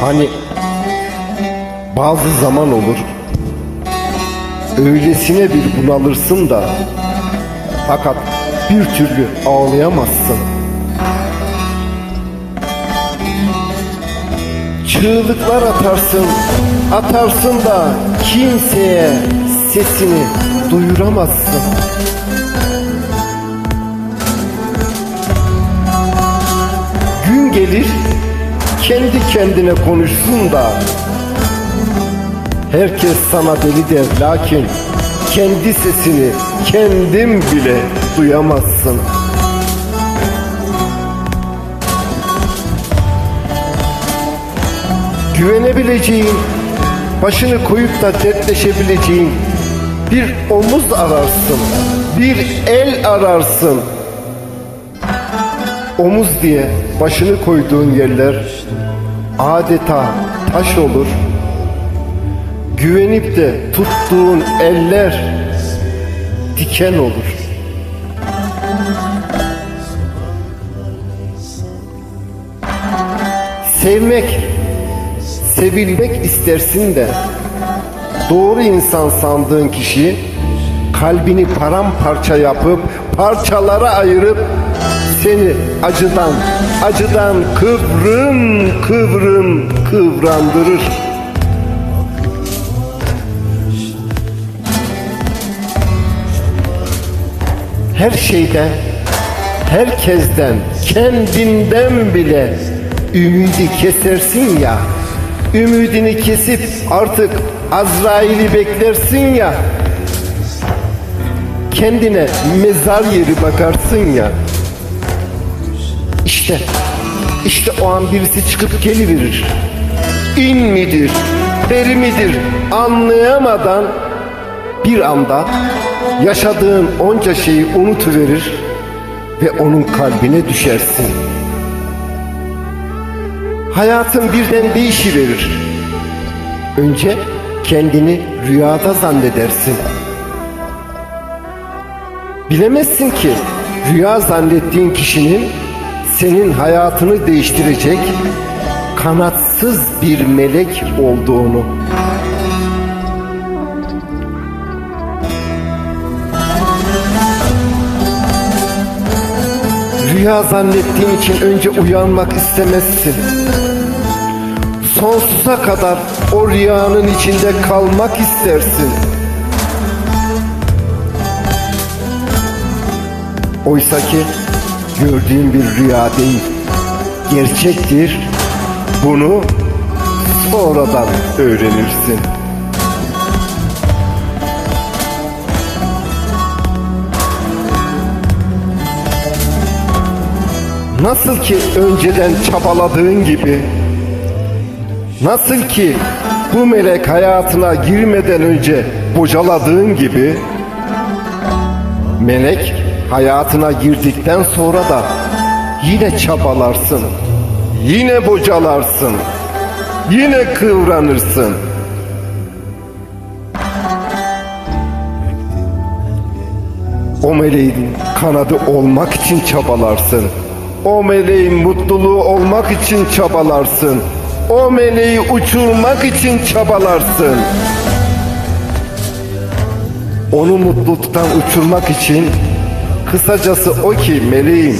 Hani bazı zaman olur öylesine bir bunalırsın da fakat bir türlü ağlayamazsın. Çığlıklar atarsın, atarsın da kimseye sesini duyuramazsın. Gün gelir kendi kendine konuşsun da herkes sana deli der lakin kendi sesini kendin bile duyamazsın. Güvenebileceğin, başını koyup da dertleşebileceğin bir omuz ararsın, bir el ararsın. Omuz diye başını koyduğun yerler adeta taş olur. Güvenip de tuttuğun eller diken olur. Sevmek, sevilmek istersin de doğru insan sandığın kişi kalbini paramparça yapıp parçalara ayırıp seni acıdan acıdan kıvrım kıvrım kıvrandırır. Her şeyden, herkesten, kendinden bile ümidi kesersin ya. Ümidini kesip artık Azrail'i beklersin ya. Kendine mezar yeri bakarsın ya. İşte, işte o an birisi çıkıp geliverir. İn midir, peri midir anlayamadan bir anda yaşadığın onca şeyi unutuverir ve onun kalbine düşersin. Hayatın birden değişiverir. Önce kendini rüyada zannedersin. Bilemezsin ki rüya zannettiğin kişinin senin hayatını değiştirecek kanatsız bir melek olduğunu. Rüya zannettiğin için önce uyanmak istemezsin. Sonsuza kadar o rüyanın içinde kalmak istersin. Oysa ki gördüğün bir rüya değil, gerçektir. Bunu sonradan öğrenirsin. Nasıl ki önceden çabaladığın gibi Nasıl ki bu melek hayatına girmeden önce bocaladığın gibi Melek hayatına girdikten sonra da yine çabalarsın Yine bocalarsın Yine kıvranırsın O meleğin kanadı olmak için çabalarsın. O meleğin mutluluğu olmak için çabalarsın. O meleği uçurmak için çabalarsın. Onu mutluluktan uçurmak için kısacası o ki meleğim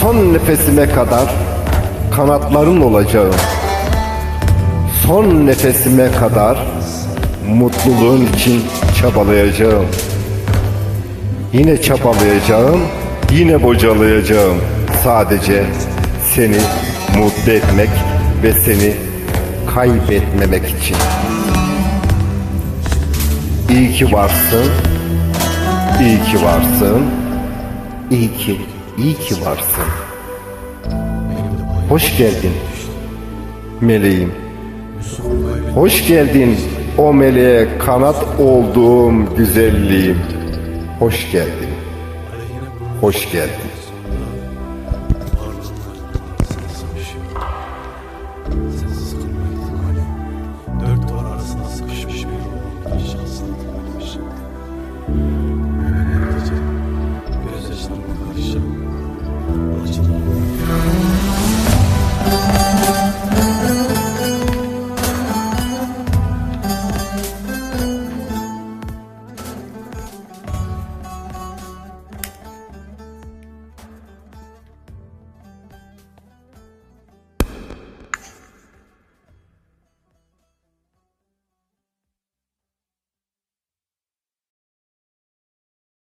son nefesime kadar kanatların olacağım. Son nefesime kadar mutluluğun için çabalayacağım. Yine çabalayacağım, yine bocalayacağım. Sadece seni mutlu etmek ve seni kaybetmemek için. İyi ki varsın, iyi ki varsın, iyi ki, iyi ki varsın. Hoş geldin meleğim. Hoş geldin o meleğe kanat olduğum güzelliğim. Hoş geldin. Hoş geldin.